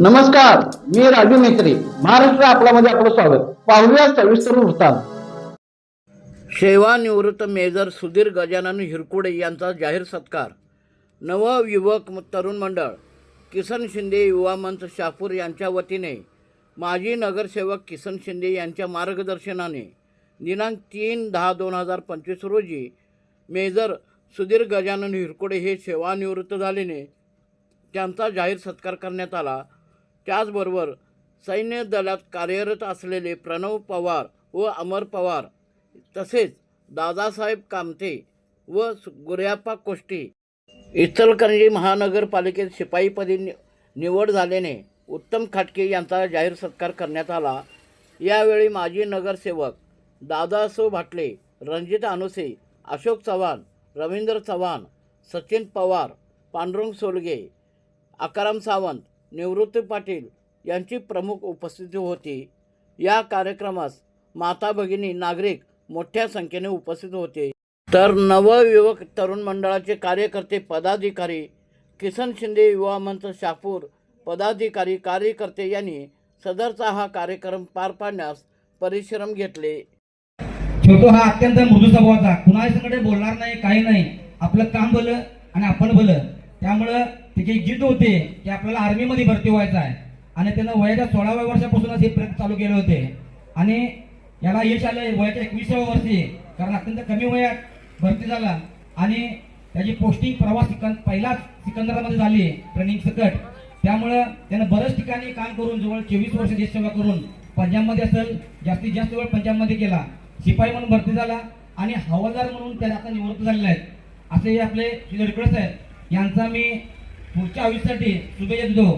नमस्कार मी राजू मेत्री महाराष्ट्र आपल्यामध्ये आपलं स्वागत. पाहूया सविस्तर वृत्तांत. सेवानिवृत्त मेजर सुधीर गजानन हिरकुडे यांचा जाहीर सत्कार. नवयुवक तरुण मंडळ. किसन शिंदे युवा मंच शापूर यांच्या वतीने माजी नगरसेवक किसन शिंदे यांच्या मार्गदर्शनाने दिनांक तीन दहा दोन हजार पंचवीस रोजी मेजर सुधीर गजानन हिरकुडे हे सेवानिवृत्त झाल्याने त्यांचा जाहीर सत्कार करण्यात आला. त्याचबरोबर सैन्य दलात कार्यरत असलेले प्रणव पवार व अमर पवार तसेच दादासाहेब कामते व सु- गुर्याप्पा कोष्टी. इचलकरंजी महानगरपालिकेत शिपाईपदी नि निवड झाल्याने उत्तम खाटके यांचा जाहीर सत्कार करण्यात आला. यावेळी माजी नगरसेवक दादासो भाटले रणजित अनुसे अशोक चव्हाण रवींद्र चव्हाण सचिन पवार पांडुरंग सोलगे आकाराम सावंत निवृत्ती पाटील यांची प्रमुख उपस्थिती होती. या कार्यक्रमास माता भगिनी नागरिक मोठ्या संख्येने उपस्थित होते. तर नवयुवक तरुण मंडळाचे कार्यकर्ते पदाधिकारी किसन शिंदे युवा मंच शापूर पदाधिकारी कार्यकर्ते यांनी सदरचा हा कार्यक्रम पार पाडण्यास परिश्रम घेतले. छोटो हा अत्यंत मृदू स्वभावाचा कुणाच्याकडे बोलणार नाही काही नाही. आपलं काम भलं आणि आपण भलं. त्यामुळं ते काही जिद्द होते की आपल्याला आर्मीमध्ये भरती व्हायचं आहे. आणि त्यानं वयाच्या सोळाव्या वर्षापासूनच हे प्रयत्न चालू केले होते. आणि याला यश आलंय वयाच्या एकविसाव्या वर्षी कारण अत्यंत कमी वयात भरती झाला. आणि त्याची पोस्टिंग प्रवास सिकं पहिलाच सिकंदरामध्ये झाली ट्रेनिंग सकट. त्यामुळं त्यानं बऱ्याच ठिकाणी काम करून जवळ चोवीस वर्ष देशसेवा करून पंजाबमध्ये असेल जास्तीत जास्त वेळ पंजाबमध्ये केला. शिपाई म्हणून भरती झाला. आणि हवालदार म्हणून त्या आता निवृत्त झालेले आहेत. असे हे आपले श्री लडकळे साहेब यांचा मी पुढच्या आयुष्यासाठी शुभेच्छा देतो.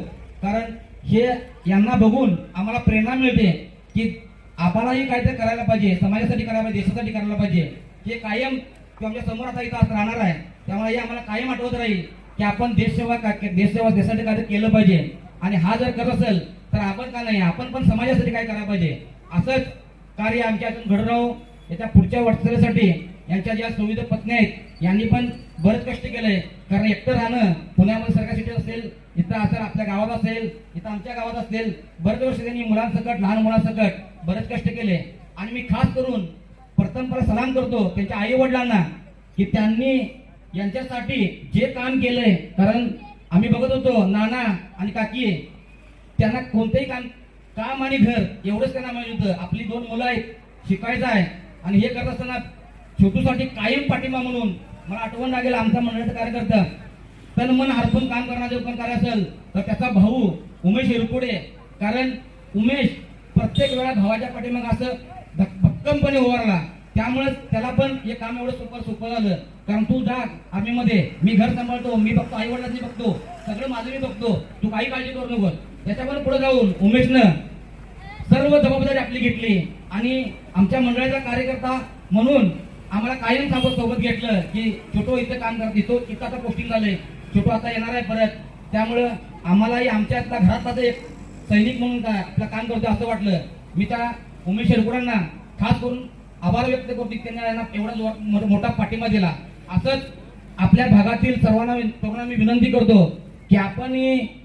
कारण हे यांना बघून आम्हाला प्रेरणा मिळते की आम्हालाही काहीतरी करायला पाहिजे समाजासाठी करायला पाहिजे देशासाठी करायला पाहिजे. हे कायम तो आमच्यासमोर आता इथं असं राहणार आहे. त्यामुळे हे आम्हाला कायम आठवत राहील की आपण देशसेवा देशसेवा देशासाठी काय केलं पाहिजे. आणि हा जर करत असेल तर आपण का नाही आपण पण समाजासाठी काय करायला पाहिजे? असंच कार्य आमच्या हातून घडून राहू. याच्या पुढच्या वाटचालीसाठी यांच्या ज्या सुविधा पत्नी आहेत यांनी पण बरेच कष्ट केलंय. कारण एकटं राहणं पुण्यामध्ये सरकार सिटी असेल इथं असेल आपल्या गावात असेल इथं आमच्या गावात असेल बरेच वर्ष त्यांनी मुलांसकट लहान मुलांसकट बरेच कष्ट केले. आणि मी खास करून प्रथम परत सलाम करतो त्यांच्या आई वडिलांना की त्यांनी यांच्यासाठी जे काम केलंय कारण आम्ही बघत होतो नाना आणि काकी त्यांना कोणतंही काम काम आणि घर एवढंच त्यांना माहिती होतं आपली दोन मुलं आहेत शिकायचं आहे. आणि हे करत असताना छोटूसाठी कायम पाठिंबा म्हणून मला आठवण लागेल आमचा मंडळाचा कार्यकर्ता. तन मन हरपून काम करणारे पण कार्य असेल तर त्याचा भाऊ उमेश हिरपुडे कारण उमेश प्रत्येक वेळा भावाच्या पाठीमाग असं भक्कमपणे उभारला त्यामुळे त्याला पण हे काम एवढं सोपं सोपं झालं. कारण तू जा आर्मीमध्ये मी घर सांभाळतो मी बघतो आई वडिलांनी बघतो. सगळं माझं मी बघतो. तू काही काळजी करू नको त्याच्यावर पुढे जाऊन उमेशनं सर्व जबाबदारी आपली घेतली. आणि आमच्या मंडळाचा कार्यकर्ता म्हणून आम्हाला कायम सांगत सोबत घेतलं की छोटो इथं काम करत इथं इथं आता पोस्टिंग झालंय. छोटो आता येणार आहे परत. त्यामुळं आम्हालाही आमच्यातला घरातला एक सैनिक म्हणून काय आपलं काम करतो असं वाटलं. मी त्या उमेश शेरपुरांना खास करून आभार व्यक्त करतो की त्यांनी यांना एवढा मोठा पाठिंबा दिला. असंच आपल्या भागातील सर्वांना सर्वांना मी विनंती करतो की आपण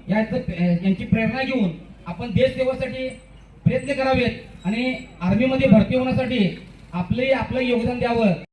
याचं यांची प्रेरणा घेऊन आपण देशसेवेसाठी प्रयत्न करावेत आणि आर्मीमध्ये भरती होण्यासाठी आपले आपलं योगदान द्यावं.